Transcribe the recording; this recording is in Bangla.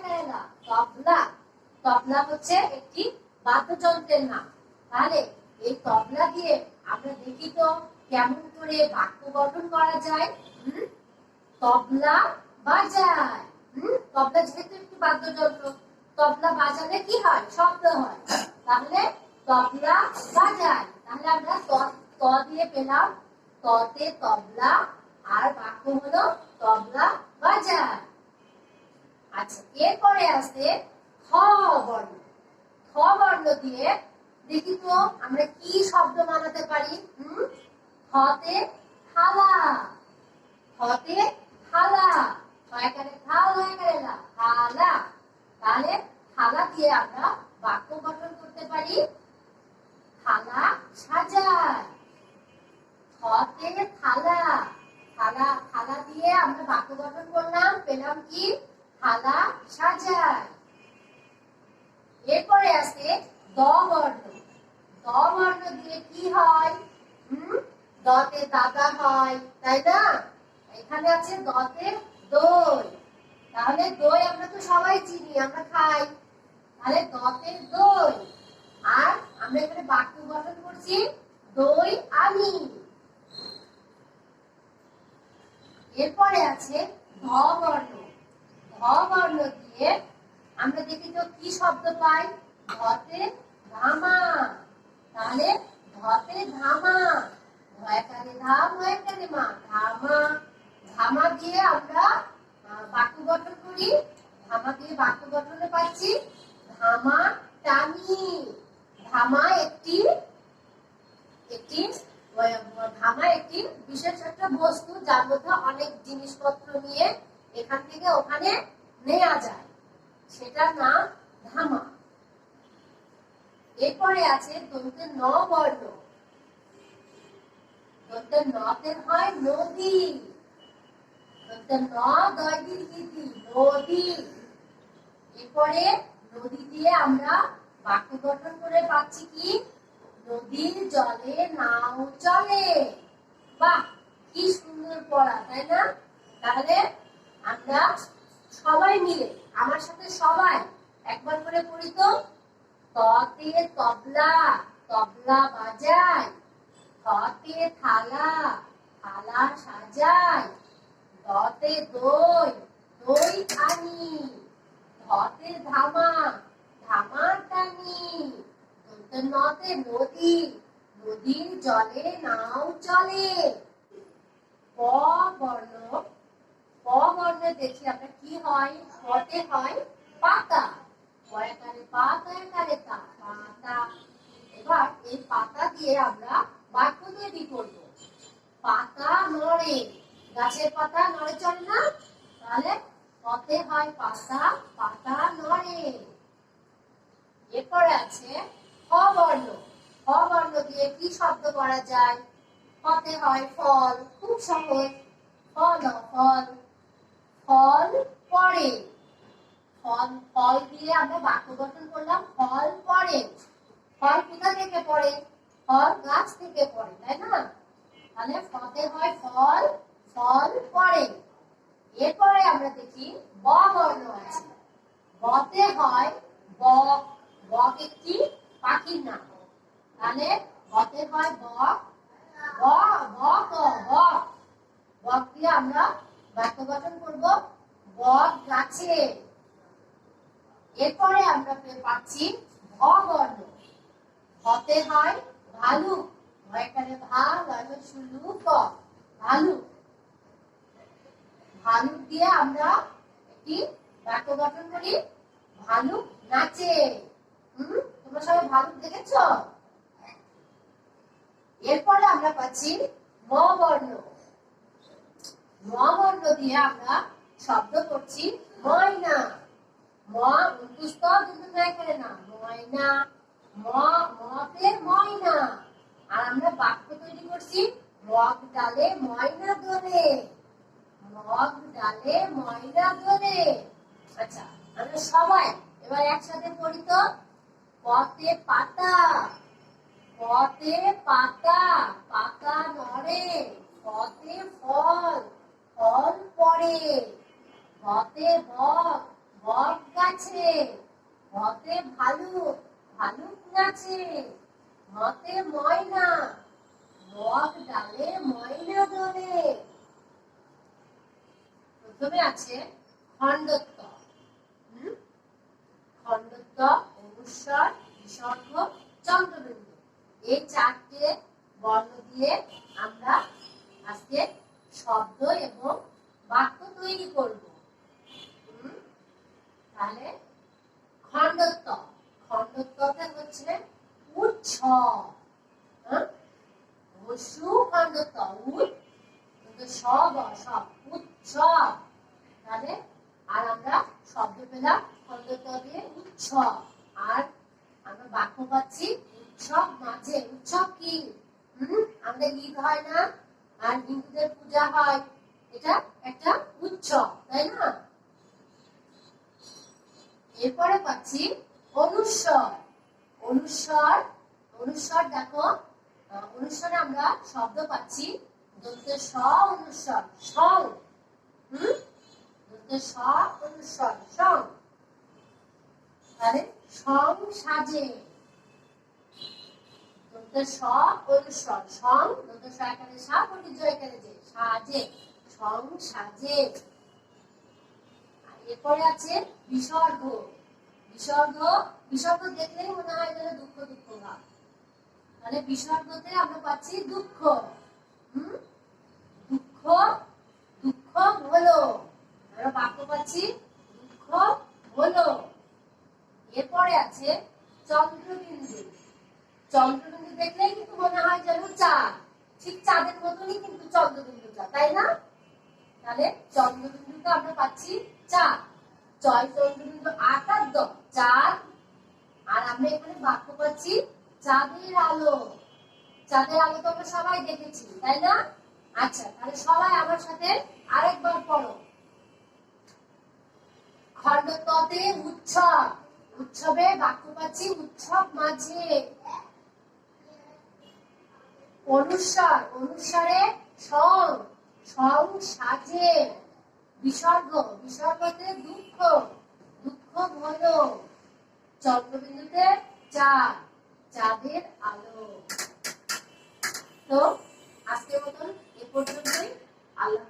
করেলা তবলা তবলা হচ্ছে একটি বাদ্যযন্ত্রের নাম। তাহলে এই তবলা দিয়ে আমরা দেখি তো কেমন করে বাক্য গঠন করা যায়। হুম? তবলা বাজায়। তবলা যেহেতু একটি বাদ্যযন্ত্র তবলা বাজালে কি হয়? শব্দ হয়। তাহলে তবলা বাজায়। তাহলে আমরা ত দিয়ে পেলাম ততে তবলা, আর বাক্য হলো তবলা বাজায় আচ্ছা এরপরে আছে খ বর্ণ। খ বর্ণ দিয়ে দেখি তো আমরা কি শব্দ বানাতে পারি? হুম? খতে থালা। খতে থালা। ছয়কারে থাল হয়ে গেল থালা। তাহলে থালা দিয়ে আমরা বাক্য গঠন করতে পারি। থালা সাজায়। খতে থালা। থালা থালা দিয়ে আমরা বাক্য গঠন করলাম, পেলাম কি? থালা সাজায়। এরপরে আছে দ বর্ণ দিয়ে কি হয়? হুম? দতে দাদা হয়, তাই না? এখানে আছে দতে দই। তাহলে দই আমরা তো সবাই চিনি, আমরা খাই। তাহলে দতে দই। আর আমরা এখানে বাক্য গঠন করছি দই আমি এরপরে আছে ধ বর্ণ ধ বর্ণ দিয়ে আমরা দেখি তো কি শব্দ পাই? ধতে ধামা। তাহলে ধতে ধামা। ভয়কারে ধাম ভয়কারে মা। ধামা। ধামা দিয়ে আমরা বাক্য গঠন করি। ধামা দিয়ে বাক্য গঠনে পাচ্ছি ধামা টানি। ধামা একটি একটি ধামা একটি বিশেষ একটা বস্তু, যার মধ্যে অনেক জিনিসপত্র নিয়ে এখান থেকে ওখানে নেওয়া যায়। সেটার নাম ধামা। এরপরে আছে দন্তে ন বর্ণ দন্তে নতে হয় নদী। দন্তে ন দয় দীর্ঘিতি নদী। এরপরে নদী দিয়ে আমরা বাক্য গঠন করে পাচ্ছি কি? নদীর জলে নাও চলে। বাহ, কি সুন্দর পড়া, তাই না? তাহলে আমরা সবাই মিলে, আমার সাথে সবাই, একবার করে পড়ি তো। ততে তবলা তবলা বাজায়। ততে থালা থালা সাজায়। দতে দই দই আনি। ধতে ধামা নতে নদী, নদীর জলে নাও চলে। প বর্ণ, প বর্ণে দেখি আমরা কি হয়? পতে হয় পাতা। পয়াকারে পাতা একারে তা, পাতা। এবার এই পাতা দিয়ে আমরা বাক্য তৈরি করব। পাতা নড়ে। গাছের পাতা নড়ে চলে না? তাহলে পথে হয় পাতা পাতা নড়ে। এরপরে আছে হ বর্ণ হ দিয়ে কি শব্দ করা যায়? পথে হয় ফল, খুব সহজ। ফল ফল। ফল পড়ে। ফল ফল দিয়ে আমরা বাক্য গঠন করলাম, ফল পড়ে। ফল কোথা থেকে পড়ে? ফল গাছ থেকে পড়ে, তাই না? তাহলে ফতে হয় ফল ফল পড়ে। এরপরে আমরা দেখি ব বর্ণ আছে। বতে হয় বক একটি পাখির নাম তাহলে বতে হয় বক আমরা হয় ভয়কারে ভালো আমি ক। ভালুক ভালুক দিয়ে আমরা একটি বাক্য গঠন করি। ভালুক নাচে। হুম? ভালুক দেখেছ? এরপরে আমরা পাচ্ছি ম বর্ণ দিয়ে আমরা শব্দ করছি ময়না। আমরা বাক্য তৈরি করছি ডালে ময়না মগ ডালে ময়না আচ্ছা সবাই এবার একসাথে পড়ি তো। পথে পাতা পথে পাতা পাতা নড়ে, পথে ফল ফল পড়ে। পথে বক বক গাছে, পথে ভালুক ভালুক নাচে মতে ময়না বক ডালে ময়না দোলে প্রথমে আছে খণ্ডত্ব? খণ্ডত্ব অনুস্বর বিসর্গ চন্দ্রবিন্দু। এই চারটে বর্ণ দিয়ে আমরা আজকে শব্দ এবং বাক্য তৈরি করব। তাহলে খণ্ডত্ব। খণ্ডত্বতে হচ্ছে উচ্ছ? পশু খণ্ডত্ব কিন্তু সব সব উৎসব তাহলে আর আমরা শব্দ পেলাম খণ্ডত্ব দিয়ে উৎসব আর আমরা বাক্য পাচ্ছি উৎসব মাঝে উৎসব কি? হুম? আমাদের ঈদ হয় না, আর হিন্দুদের পূজা হয়। এটা একটা উৎসব, তাই না? এরপরে পাচ্ছি অনুস্বর। অনুস্বর অনুস্বর দেখো অনুস্বরে আমরা শব্দ পাচ্ছি। দন্তে স অনুস্বর স অনুস্বর সং তাহলে সং সাজে। মনে হয় দুঃখ দুঃখ ভাব। তাহলে বিসর্গতে আমরা পাচ্ছি দুঃখ। হুম? দুঃখ দুঃখ হলো। আমরা বাক্য পাচ্ছি দুঃখ হলো এরপরে আছে চন্দ্রবিন্দু চন্দ্রবিন্দু দেখলেই কিন্তু মনে হয় যেন চাঁদ ঠিক চাঁদের মতনই কিন্তু চন্দ্রবিন্দুটা, তাই না? তাহলে চন্দ্রবিন্দুটা আমরা পাচ্ছি চাঁদ জয় চন্দ্রবিন্দু আকার দ চাঁদ আর আমরা এখানে বাক্য পাচ্ছি চাঁদের আলো। চাঁদের আলো তো আমরা সবাই দেখেছি, তাই না? আচ্ছা তাহলে সবাই আমার সাথে আরেকবার পড়ো। খণ্ডততে উৎসব, উৎসবে বাক্য পাচ্ছি উৎসব মাঝে। অনুসার, অনুসারে সং সং সাজে। বিসর্গ, বিসর্গতে দুঃখ দুঃখ ভয় চন্দ্রবিন্দুতে চা চাঁদের আলো। তো আজকের মতন এ পর্যন্তই। আল্লাহ